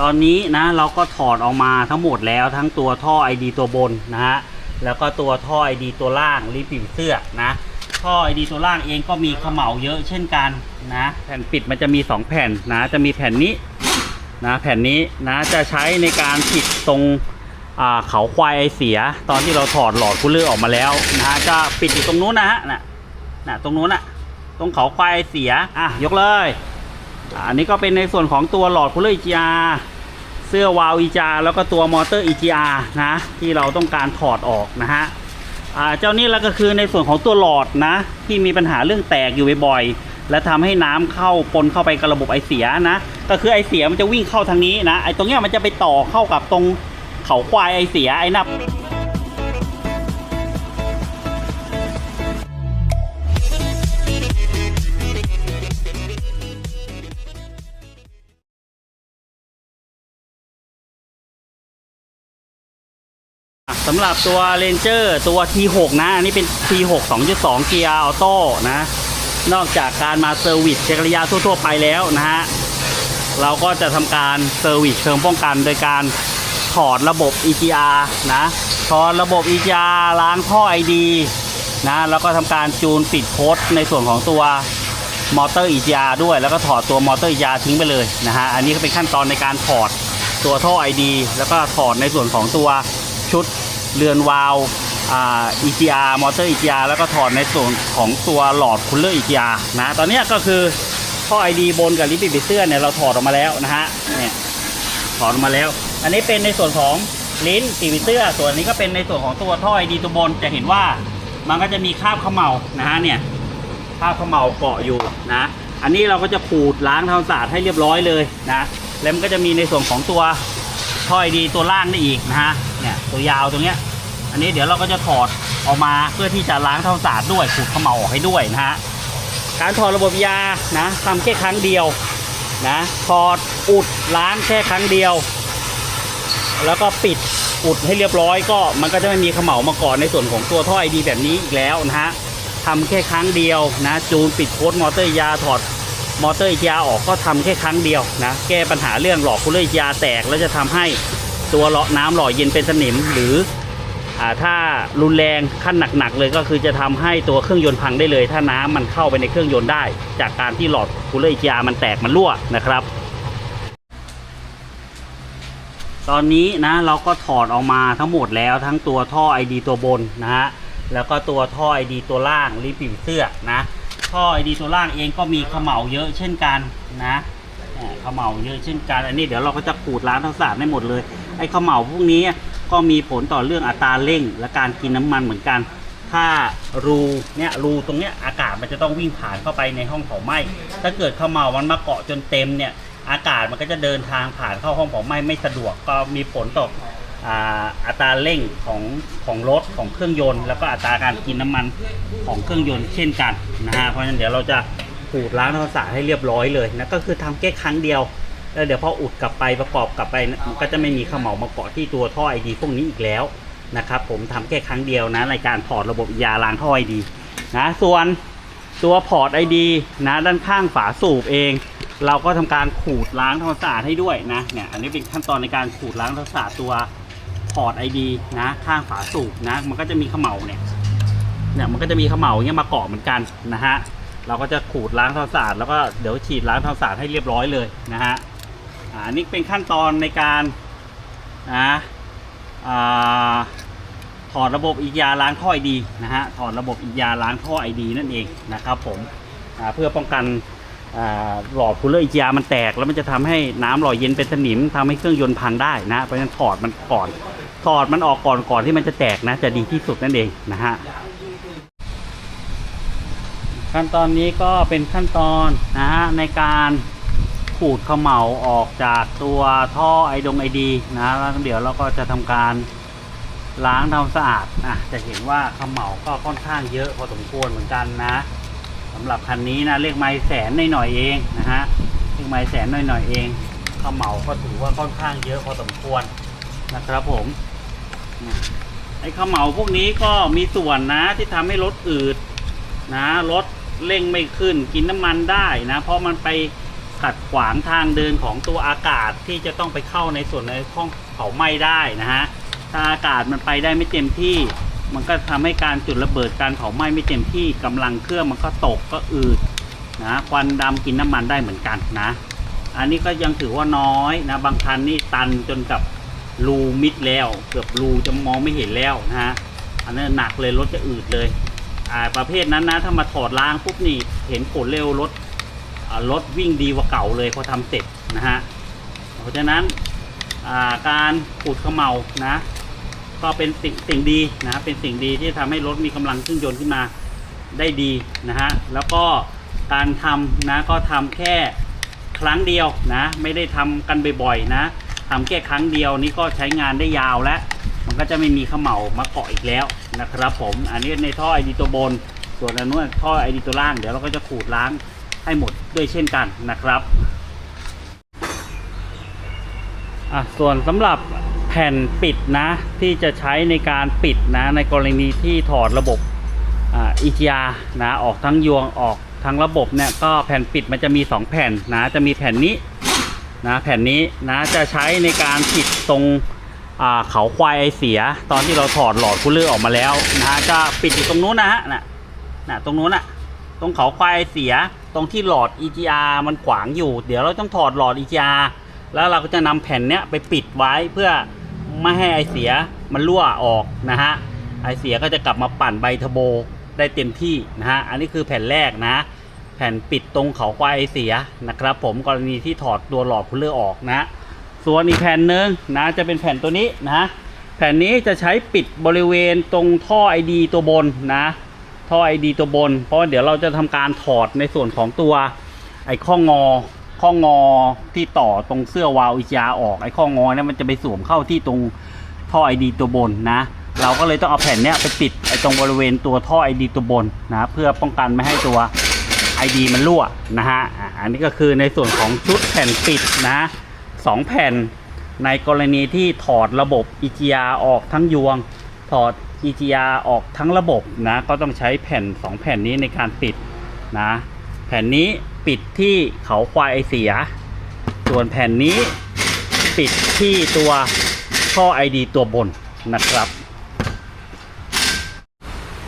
ตอนนี้นะเราก็ถอดออกมาทั้งหมดแล้วทั้งตัวท่อ ID ตัวบนนะฮะแล้วก็ตัวท่อ ID ตัวล่างริบผิวเสื้อนะท่อ ID ตัวล่างเองก็มีเขม่าเยอะเช่นกันนะแผ่นปิดมันจะมี 2 แผ่นนะจะมีแผ่นนี้นะแผ่นนี้นะจะใช้ในการปิดตรงเขาควายไอเสีย ตอนที่เราถอดหลอดคูลเลอร์ออกมาแล้วนะฮะจะปิดอยู่ตรงนู้นนะฮะน่ะน่ะตรงนู้นน่ะตรงเขาควายไอเสียอะยกเลย อันนี้ก็เป็นในส่วนของตัวหลอดคูลเลอร์ EGR เสื้อวาล์ว EGR แล้วก็ตัวมอเตอร์ EGR นะที่เราต้องการถอดออกนะฮะอ่าเจ้านี้แล้วก็คือในส่วนของตัวหลอดนะ ที่มีปัญหาเรื่องแตกอยู่บ่อยๆและทำให้น้ำเข้าปนเข้าไปกับระบบไอเสียนะก็คือไอเสียมันจะวิ่งเข้าทางนี้นะไอตรงเนี้ยมันจะไปต่อเข้ากับตรงเขาควายไอเสียไอหนับ สำหรับตัวเ Ranger ตัว T6 นะ อันนี้เป็น T6 2.2 เกียร์ออโต้นะ นอกจากการมาเซอร์วิสเช็คระยะทั่ว ๆ ไปแล้วนะฮะ เราก็จะทำการเซอร์วิสเชิงป้องกันโดยการถอดระบบ EGR นะถอดระบบ EGR ล้างท่อ ID นะแล้วก็ทำการจูนปิดโค้ดในส่วนของตัวมอเตอร์ EGR ด้วย แล้วก็ถอดตัวมอเตอร์ EGR ทิ้งไปเลยนะฮะ อันนี้ก็เป็นขั้นตอนในการถอดตัวท่อ ID แล้วก็ถอดในส่วนของตัว ชุดเรือนวาล์วอ่า EGR มอเตอร์ EGR แล้วก็ถอดในส่วนของตัวหลอดคูลเลอร์ EGR นะตอนนี้ก็คือท่อ ID บนกับลิปปิดเสื้อเนี่ยเราถอดออกมาแล้วนะฮะเนี่ยถอดออกมาแล้ว อันนี้เป็นในส่วนของลิ้นตีวิเสื้อ ส่วนนี้ก็เป็นในส่วนของตัวท่อไอดีตัวบนจะเห็นว่ามันก็จะมีคราบเขมเหลานะฮะเนี่ยคราบเขมเหลาเกาะอยู่นะอันนี้เราก็จะขูดล้างทำความสะอาดให้เรียบร้อยเลยนะแล้วมันก็จะมีในส่วนของตัวท่อไอดีตัวล่างนี่อีกนะฮะ เนี่ยตัวยาวตรงเนี้ย อันนี้เดี๋ยวเราก็จะถอดออกมาเพื่อที่จะล้างทำความสะอาดด้วยขูดเขมเหลาออกให้ด้วยนะฮะการถอดระบบยานะทำแค่ครั้งเดียวนะถอดอุดล้างแค่ครั้งเดียว แล้วก็ปิดอุดให้เรียบร้อยก็มันก็จะไม่มีเขม่ามาก่อนในส่วนของตัวท่อไอดีแบบนี้อีกแล้วนะฮะทำแค่ครั้งเดียวนะจูนปิดโค้ดมอเตอร์ยาถอดมอเตอร์ยาออกก็ทำแค่ครั้งเดียวนะแก้ปัญหาเรื่องหลอดคูลเลอร์ยาแตกแล้วจะทำให้ ตัวเลาะน้ำหล่อเย็นเป็นสนิมหรืออถ้ารุนแรงขั้นหนักๆเลยก็คือจะทำให้ตัวเครื่องยนต์พังได้เลย ถ้าน้ำมันเข้าไปในเครื่องยนต์ได้ จากการที่หลอดคูลเลอร์ยามันแตกมันรั่วนะครับ ตอนนี้นะเราก็ถอดออกมาทั้งหมดแล้วทั้งตัวท่อ ID ตัวบนนะฮะแล้วก็ตัวท่อ ID ตัวล่างริบผิวเสื้อนะท่อ ID ตัวล่างเองก็มีขม่าเยอะเช่นกันนะ เอ่อเขม่าเยอะเช่นกันอันนี้เดี๋ยวเราก็จะขูดล้างทั้งสะอาดได้หมดเลยไอ้เขม่าพวกนี้ก็มีผลต่อเรื่องอัตราเร่ง และการกินน้ำมันเหมือนกัน ถ้ารูเนี่ยรูตรงเนี้ยอากาศมันจะต้องวิ่งผ่านเข้าไปในห้องเผาไหม้ถ้าเกิดเขม่ามันมาเกาะจนเต็มเนี่ยอากาศมันก็จะเดินทางผ่านเข้าห้องเผาไหม้ไม่สะดวกก็มีผลต่ออ่าอัตราเร่งของของรถของเครื่องยนต์ แล้วก็อัตราการกินน้ำมันของเครื่องยนต์เช่นกันนะฮะเพราะฉะนั้นเดี๋ยวเราจะ ขูดล้างทำความสะอาดให้เรียบร้อยเลยนะก็คือทำแค่ครั้งเดียว แล้วเดี๋ยวพออุดกลับไปประกอบกลับไปนะมันก็จะไม่มีเขม่ามาเกาะที่ตัวท่อไอดีพวกนี้อีกแล้วนะครับผมทำแค่ครั้งเดียวนะในการถอดระบบยาล้างท่อไอดีนะส่วนตัวพอร์ตไอดีนะด้านข้างฝาสูบเอง เราก็ทำการขูดล้างทำความสะอาดให้ด้วยนะเนี่ยอันนี้เป็นขั้นตอนในการขูดล้างทำความสะอาดตัวพอร์ตไอดีนะข้างฝาสูบนะมันก็จะมีเขม่าเนี่ยเนี่ยมันก็จะมีเขม่าอย่างเงี้ยมาเกาะเหมือนกันนะฮะ เราก็จะขูดล้างทำความสะอาดแล้วก็เดี๋ยวฉีดล้างทำความสะอาดให้เรียบร้อยเลยนะฮะอ่านี่เป็นขั้นตอนในการนะอ่าถอดระบบอีกยาล้างท่อไอดีนะฮะถอดระบบอีกยาล้างท่อไอดีนั่นเองนะครับผมอ่าเพื่อป้องกันหลอดคูลเลอร์อีกยามันแตกแล้วมันจะทำให้น้ำหล่อเย็นเป็นสนิมทำให้เครื่องยนต์พังได้นะเพราะฉะนั้นถอดมันก่อนถอดมันออกก่อนก่อนที่มันจะแตกนะจะดีที่สุดนั่นเองนะฮะ ขั้นตอนนี้ก็เป็นขั้นตอนนะฮะในการขูดขม่าออกจากตัวท่อไอดงไอดีนะแล้วเดี๋ยวเราก็จะทำการล้างทำความสะอาดอะจะเห็นว่าขม่าก็ค่อนข้างเยอะพอสมควรเหมือนกันนะสำหรับคันนี้นะเลขไม้แสนหน่อยๆเองนะฮะเลขไม้แสนหน่อยๆเองขม่าก็ถือว่าค่อนข้างเยอะพอสมควรนะครับผมอืมไอ้เขม่าพวกนี้ก็มีส่วนนะที่ทำให้รถอืด นะรถเร่งไม่ขึ้นกินน้ำมันได้นะเพราะมันไปขัดขวางทางเดินของตัวอากาศที่จะต้องไปเข้าในส่วนในห้องเผาไหม้ได้นะฮะถ้าอากาศมันไปได้ไม่เต็มที่ มันก็ทำให้การจุดระเบิดการเผาไหม้ไม่เต็มที่กำลังเครื่องมันก็ตกก็อืดนะควันดำกินน้ำมันได้เหมือนกันนะ อันนี้ก็ยังถือว่าน้อยนะบางคันนี่ตันจนกับรูมิดแล้ว เกือบรูจะมองไม่เห็นแล้วนะฮะอันนั้นหนักเลยรถจะอืดเลย อ่าประเภทนั้นนะถ้ามาถอดล้างปุ๊บนี่เห็นผลเร็วรถรถวิ่งดีกว่าเก่าเลยพอทำเสร็จนะฮะเพราะฉะนั้นอาการขูดเขมเมานะ ก็เป็นสิ่งสิ่งดีนะเป็นสิ่งดีที่ทำให้รถมีกำลังเครื่องยนต์ขึ้นมาได้ดีนะฮะแล้วก็การทำนะก็ทำแค่ครั้งเดียวนะ ไม่ได้ทำกันบ่อยๆนะทำแค่ครั้งเดียวนี่ก็ใช้งานได้ยาวแล้ว มันก็จะไม่มีขมเหลามาเกาะอีกแล้วนะครับ ผม อันนี้ในท่อไอดีตัวบน ส่วนอันนู้นท่อไอดีตัวล่าง เดี๋ยวเราก็จะขูดล้างให้หมดด้วยเช่นกันนะครับอะส่วนสำหรับแผ่นปิดนะ ที่จะใช้ในการปิดนะ ในกรณีที่ถอดระบบอ่า EGR นะออกทั้งยวงออกทั้งระบบเนี่ยก็แผ่นปิดมันจะมี 2 แผ่นนะจะมีแผ่นนี้นะแผ่นนี้นะจะใช้ในการปิดตรง เขาควายไอเสีย ตอนที่เราถอดหลอดคูลเลอร์ออกมาแล้วนะจะปิดอยู่ตรงนู้นนะฮะนะนะตรงนู้นอะตรงเขาควายไอเสียตรงที่หลอด EGR มันขวางอยู่ เดี๋ยวเราต้องถอดหลอด EGR แล้วเราก็จะนำแผ่นเนี้ยไปปิดไว้เพื่อไม่ให้ไอเสียมันรั่วออกนะฮะไอเสียก็จะกลับมาปั่นใบเทอร์โบได้เต็มที่นะฮะอันนี้คือแผ่นแรกนะ แผ่นปิดตรงเขาควายไอเสียนะครับ ผมกรณีที่ถอดตัวหลอดคูลเลอร์ออกนะ ส่วนอีกแผ่นหนึ่งนะจะเป็นแผ่นตัวนี้นะแผ่นนี้จะใช้ปิดบริเวณตรงท่อไอดีตัวบนนะท่อไอดีตัวบน เพราะเดี๋ยวเราจะทำการถอดในส่วนของตัวไอข้องอข้องอที่ต่อตรงเสื้อวาล์วอิจาออกไอ้ข้องอเนี่ยมันจะไปสวมเข้าที่ตรงท่อไอดีตัวบนนะเราก็เลยต้องเอาแผ่นเนี้ยไปติดไอ้ตรงบริเวณตัวท่อไอดีตัวบนนะเพื่อป้องกันไม่ให้ตัวไอดีมันรั่วนะฮะอันนี้ก็คือในส่วนของชุดแผ่นปิดนะ สองแผ่น ในกรณีที่ถอดระบบ EGR ออกทั้งยวง ถอด EGR ออกทั้งระบบนะก็ต้องใช้แผ่นสองแผ่นนี้ในการปิดนะแผ่นนี้ปิดที่เขาควายไอเสีย ส่วนแผ่นนี้ปิดที่ตัวท่อไอดีตัวบนนะครับ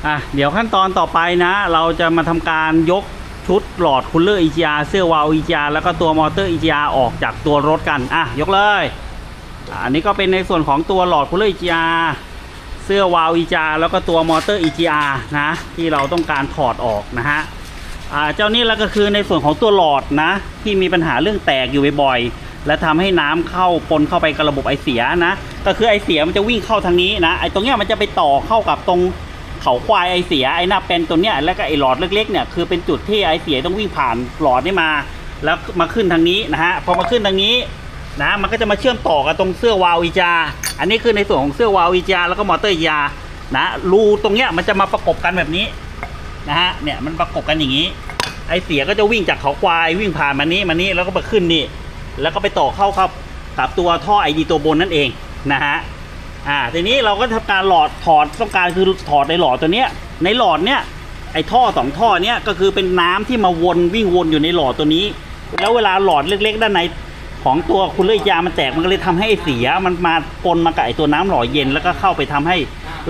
อะเดี๋ยวขั้นตอนต่อไปนะ เราจะมาทำการยก ชุดหลอดคูลเลอร์ EGR เสื้อวาล์ว EGR แล้วก็ตัวมอเตอร์ EGR ออกจากตัวรถกันอะยกเลยอันนี้ก็เป็นในส่วนของตัวหลอดคูลเลอร์ EGR เสื้อวาล์ว EGR แล้วก็ตัวมอเตอร์ EGR นะที่เราต้องการถอดออกนะฮะอ่าเจ้านี่แล้วก็คือในส่วนของตัวหลอดนะ ที่มีปัญหาเรื่องแตกอยู่บ่อยๆและทำให้น้ำเข้าปนเข้าไปกับระบบไอเสียนะ ก็คือไอเสียมันจะวิ่งเข้าทางนี้นะไอตรงเนี้ยมันจะไปต่อเข้ากับตรง เขาควายไอเสียไอหน้าเป็นตัวเนี้ยแล้วก็ไอหลอดเล็กๆเนี่ยคือเป็นจุดที่ไอเสียต้องวิ่งผ่านหลอดนี่มา แล้วมาขึ้นทางนี้นะฮะพอมาขึ้นทางนี้นะมันก็จะมาเชื่อมต่อกับตรงเสื้อวาล์วอีจา อันนี้คือในส่วนของเสื้อวาล์วอีจา แล้วก็มอเตอร์อีจานะรูตรงเนี้ยมันจะมาประกบกันแบบนี้นะฮะเนี่ยมันประกบกันอย่างนี้ ไอเสียก็จะวิ่งจากเขาควายวิ่งผ่านมานี้มานี้แล้วก็มาขึ้นนี่แล้วก็ไปต่อเข้าครับกับตัวท่อไอดีตัวบนนั่นเองนะฮะ อ่าทีนี้เราก็ทำการหลอดถอดต้องการคือถอดในหลอดตัวเนี้ย ในหลอดเนี้ยไอท่อสองท่อเนี้ยก็คือเป็นน้ำที่มาวนวิ่งวนอยู่ในหลอดตัวนี้ แล้วเวลาหลอดเล็ก ๆ ด้านในของตัวคูลเลอร์ยามันแตกมันก็เลยทำให้เสียมันมาปนมากับไอตัวน้ำหล่อเย็นแล้วก็เข้าไปทำให้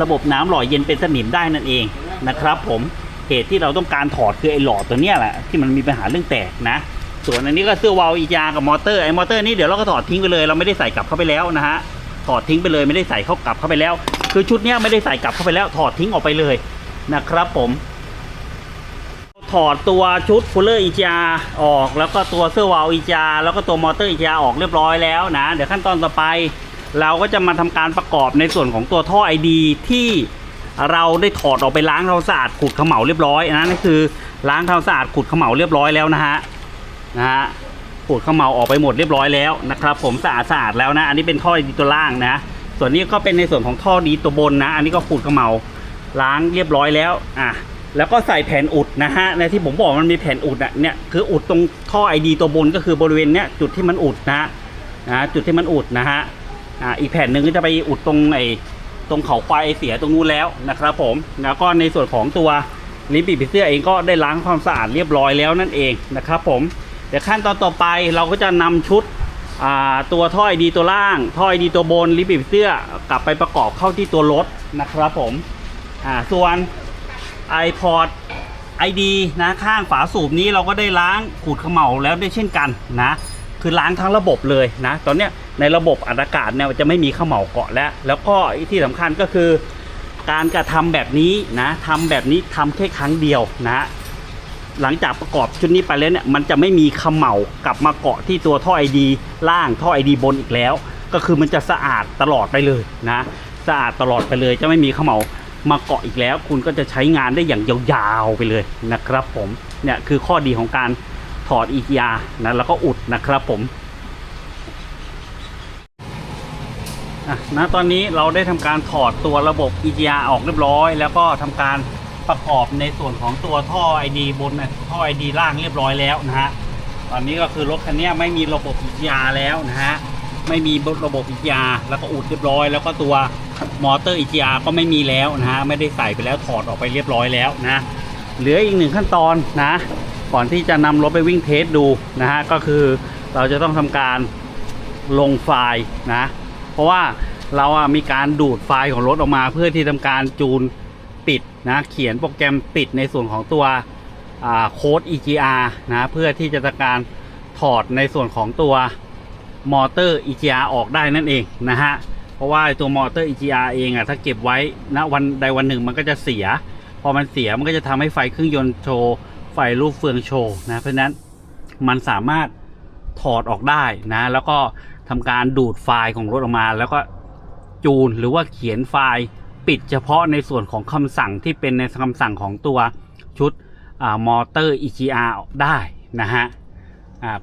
ระบบน้ำหล่อเย็นเป็นสนิมได้นั่นเองนะครับ ผมเหตุที่เราต้องการถอดคือไอ้หลอดตัวเนี้ยแหละที่มันมีปัญหาเรื่องแตกนะ ส่วนอันนี้ก็เสื้อวาล์วอีกยากับมอเตอร์ไอ้มอเตอร์นี่เดี๋ยวเราก็ถอดทิ้งไปเลย เราไม่ได้ใส่กลับเข้าไปแล้วนะฮะ ถอดทิ้งไปเลยไม่ได้ใส่เข้ากลับเข้าไปแล้ว คือชุดเนี้ยไม่ได้ใส่กลับเข้าไปแล้วถอดทิ้งออกไปเลยนะครับผมถอดตัวชุดคูลเลอร์อีจาออกแล้วก็ตัวเสื้อวาล์วอีจาแล้วก็ตัวมอเตอร์อีจาออกเรียบร้อยแล้วนะ เดี๋ยวขั้นตอนต่อไป เราก็จะมาทำการประกอบในส่วนของตัวท่อไอดีที่เราได้ถอดออกไปล้างทำความสะอาดขูดเขม่าเรียบร้อยนะนั่นคือล้างทำความสะอาดขูดเขม่าเรียบร้อยแล้วนะฮะนะฮะ ขูดเขม่าออกไปหมดเรียบร้อยแล้วนะครับ ผมสะอาดสะอาดแล้วนะ อันนี้เป็นท่อดีตัวล่างนะ ส่วนนี้ก็เป็นในส่วนของท่อดีตัวบนนะ อันนี้ก็ขูดเขม่าล้างเรียบร้อยแล้วอะแล้วก็ใส่แผ่นอุดนะฮะในที่ผมบอกมันมีแผ่นอุดอะเนี่ยคืออุดตรงท่อไอดีตัวบนก็คือบริเวณเนี้ยจุดที่มันอุดนะฮะนะจุดที่มันอุดนะฮะอ่าอีกแผ่นหนึ่งก็จะไปอุดตรงไอตรงเขาควายเสียตรงนู้นแล้วนะครับผมแล้วก็ในส่วนของตัวลิ้นปีกผีเสื้อเองก็ได้ล้างความสะอาดเรียบร้อยแล้วนั่นเองนะครับผม เดี๋ยวขั้นตอนต่อไปเราก็จะนำชุดตัวท่อไอดีตัวล่าง ท่อไอดีตัวบนลิปปิเสื้อกลับไปประกอบเข้าที่ตัวรถนะครับผมอ่าส่วน iPod ID นะข้างฝาสูบนี้เราก็ได้ล้างขูดขม่าแล้วด้วยเช่นกันนะคือล้างทั้งระบบเลยนะ ตอนเนี้ยในระบบอัดอากาศเนี่ยจะไม่มีขม่าเกาะแล้ว แล้วก็ที่สำคัญก็คือ การกระทำแบบนี้นะทำแบบนี้ทำแค่ครั้งเดียวนะ หลังจากประกอบชุดนี้ไปแล้วเนี่ยมันจะไม่มีขมเหลากลับมาเกาะที่ตัวท่อไอดีล่างท่อไอดีบนอีกแล้ว ก็คือมันจะสะอาดตลอดไปเลยนะสะอาดตลอดไปเลยจะไม่มีขมเหลามาเกาะอีกแล้ว คุณก็จะใช้งานได้อย่างยาวๆไปเลยนะครับผมเนี่ยคือข้อดีของการถอด EGR นะแล้วก็อุดนะครับผมอะตอนนี้เราได้ทำการถอดตัวระบบ EGR ออกเรียบร้อย แล้วก็ทำการ ประกอบในส่วนของตัวท่อ ID บนนะท่อ ID ล่างเรียบร้อยแล้วนะฮะตอนนี้ก็คือรถคันนี้ไม่มีระบบ EGR แล้วนะฮะไม่มีระบบ EGR แล้วก็อุดเรียบร้อย แล้วก็ตัวมอเตอร์ EGR ก็ไม่มีแล้วนะฮะไม่ได้ใส่ไปแล้วถอดออกไปเรียบร้อยแล้วนะเหลืออีกหนึ่งขั้นตอนนะก่อนที่จะนำรถไปวิ่งเทสดูนะฮะก็คือเราจะต้องทำการลงไฟล์นะเพราะว่าเราอะมีการดูดไฟล์ของรถออกมาเพื่อที่ทำการจูน ปิดนะเขียนโปรแกรมปิดในส่วนของตัวโค้ด EGR นะเพื่อที่จะทำการถอดในส่วนของตัวมอเตอร์ EGR ออกได้นั่นเองนะฮะเพราะว่าตัวมอเตอร์ EGR เองอะถ้าเก็บไว้ณวันใดวันหนึ่งมันก็จะเสีย พอมันเสียมันก็จะทำให้ไฟเครื่องยนต์โชว์ไฟรูปเฟืองโชว์นะเพราะฉะนั้นมันสามารถถอดออกได้นะแล้วก็ทำการดูดไฟล์ของรถออกมา แล้วก็จูนหรือว่าเขียนไฟล์ ปิดเฉพาะในส่วนของคำสั่งที่เป็นในคำสั่งของตัวชุดมอเตอร์ EGR ได้นะฮะ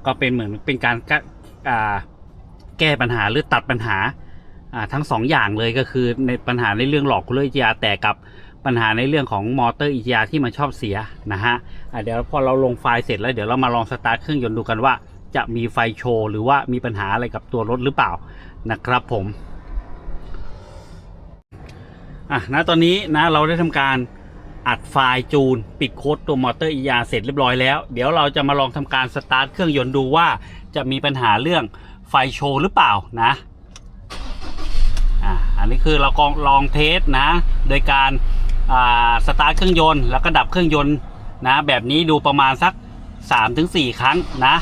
ก็เป็นเหมือนเป็นการแก้อ่าแก้ปัญหาหรือตัดปัญหาทั้งสองอย่างเลยก็คือในปัญหาในเรื่องหลอกคูลเลอร์ EGR แต่กับปัญหาในเรื่องของมอเตอร์ EGR ที่มันชอบเสียนะฮะอ่าเดี๋ยวพอเราลงไฟล์เสร็จแล้วเดี๋ยวเรามาลองสตาร์ทเครื่องยนต์ดูกันว่าจะมีไฟโชว์หรือว่ามีปัญหาอะไรกับตัวรถหรือเปล่านะครับผม อะนะตอนนี้นะเราได้ทำการอัดไฟล์จูน ปิดโค้ดตัวมอเตอร์ ER เสร็จเรียบร้อยแล้ว เดี๋ยวเราจะมาลองทำการสตาร์ทเครื่องยนต์ดูว่าจะมีปัญหาเรื่องไฟโชว์หรือเปล่านะอะอันนี้คือเรากองลองเทสนะ โดยการอ่าสตาร์ทเครื่องยนต์แล้วก็ดับเครื่องยนต์นะแบบนี้ดูประมาณสัก 3-4 ครั้งนะ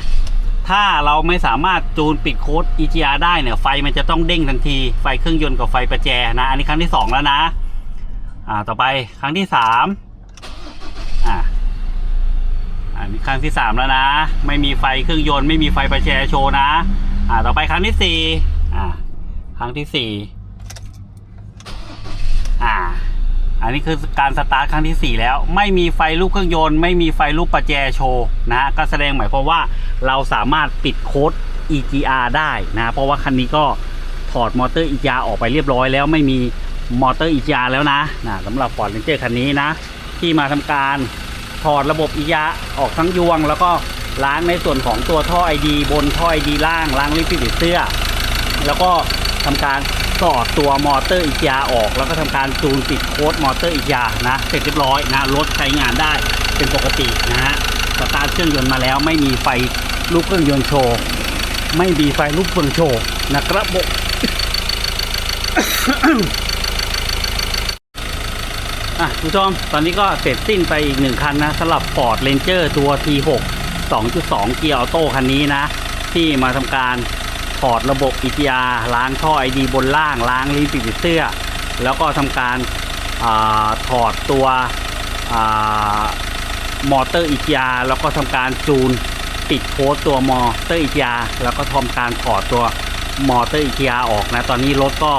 ถ้าเราไม่สามารถจูนปิดโค้ด EGR ได้เนี่ย ไฟมันจะต้องเด้งทันที ไฟเครื่องยนต์กับไฟประแจนะ อันนี้ครั้งที่ 2 แล้วนะ อ่า ต่อไปครั้งที่ 3 อ่าอันนี้ครั้งที่ 3 แล้วนะ ไม่มีไฟเครื่องยนต์ไม่มีไฟประแจโชว์นะ อ่า ต่อไปครั้งที่ 4 อ่า ครั้งที่ 4 อ่า อันนี้คือการสตาร์ทครั้งที่ 4 แล้ว ไม่มีไฟลูกเครื่องยนต์ ไม่มีไฟลูกประแจโชว์นะฮะก็แสดงหมายความว่าเราสามารถปิดโค้ด EGR ได้นะเพราะว่าคันนี้ก็ถอดมอเตอร์ EGR ออกไปเรียบร้อยแล้วไม่มีมอเตอร์ EGR แล้วนะนะสำหรับ Ford Ranger คันนี้นะ ที่มาทำการถอดระบบ EGR ออกทั้งยวง แล้วก็ล้างในส่วนของตัวท่อ ID บนท่อ ID ล่างล้างลิปปิดเสื้อ แล้วก็ทำการ สอดตัวมอเตอร์อีกยาออก แล้วก็ทำการจูนติดโค้ดมอเตอร์อีกยานะเสร็จเรียบร้อยนะรถใช้งานได้เป็นปกตินะฮะสตาร์ทเครื่องยนต์มาแล้วไม่มีไฟลูกเครื่องยนต์โชว์ไม่มีไฟลูกเฟืองโชว์นะครับผมอะคุณผู้ชมตอนนี้ก็เสร็จสิ้นไปอีกหนึ่งคันนะสำหรับ Ford Ranger ตัว T6 2.2 เกียร์ออโต้คันนี้นะ ที่มาทำการ ถอดระบบ EGR ล้างท่อ ID บนล่าง ล้างลิ้นปิดเสื้อ แล้วก็ทำการอาถอดตัวอมอเตอร์ EGR แล้วก็ทำการจูนปิดโค้ดตัวมอเตอร์ EGR แล้วก็ทำการถอดตัวมอเตอร์ EGR ออกนะ ตอนนี้รถก็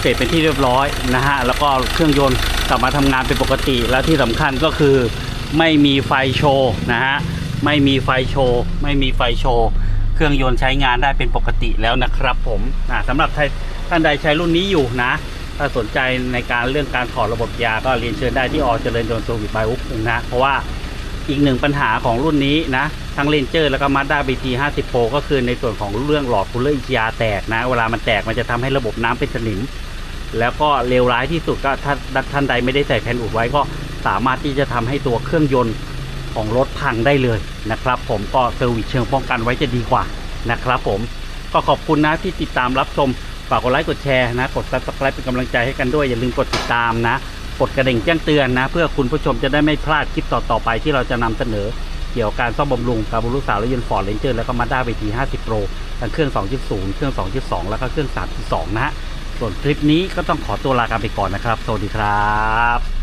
เสร็จเป็นที่เรียบร้อยนะฮะ แล้วก็เครื่องยนต์กลับมาทำงานเป็นปกติ แล้วที่สำคัญก็คือไม่มีไฟโชว์นะฮะ ไม่มีไฟโชว์ ไม่มีไฟโชว์ เครื่องยนต์ใช้งานได้เป็นปกติแล้วนะครับผมสำหรับท่านใดใช้รุ่นนี้อยู่นะ ถ้าสนใจในการเรื่องการถอดระบบยาก็เรียนเชิญได้ที่อเจริญยนต์โซวิตบายอุ๊กนะ เพราะว่าอีกหนึ่งปัญหาของรุ่นนี้นะ ทั้งเรนเจอร์แล้วก็มาด้าบีทีห้าสิบโปรก็คือในส่วนของเรื่องหลอดคูลเลอร์ยาแตกนะ เวลามันแตกมันจะทำให้ระบบน้ำเป็นสนิม แล้วก็เลวร้ายที่สุดก็ถ้าท่านใดไม่ได้ใส่แผ่นอุดไว้ก็สามารถที่จะทำให้ตัวเครื่องยนต์ ของรถพังได้เลยนะครับ ผมก็เซอร์วิสเชิงป้องกันไว้จะดีกว่านะครับ ผมก็ขอบคุณนะที่ติดตามรับชมฝากกดไลค์กดแชร์นะ กด subscribe เป็นกำลังใจให้กันด้วย อย่าลืมกดติดตามนะ กดกระดิ่งแจ้งเตือนนะ เพื่อคุณผู้ชมจะได้ไม่พลาดคลิปต่อๆไปที่เราจะนำเสนอ เกี่ยวกับการซ่อมบำรุงการบำรุงสาวรถยนต์ฟอร์ดเรนเจอร์แล้วก็มาด้าเวที 50 Pro ทั้งเครื่อง 2.0 เครื่อง 2.2 แล้วก็เครื่อง 3.2 นะฮะส่วนคลิปนี้ก็ต้องขอตัวลากันไปก่อนนะครับ สวัสดีครับ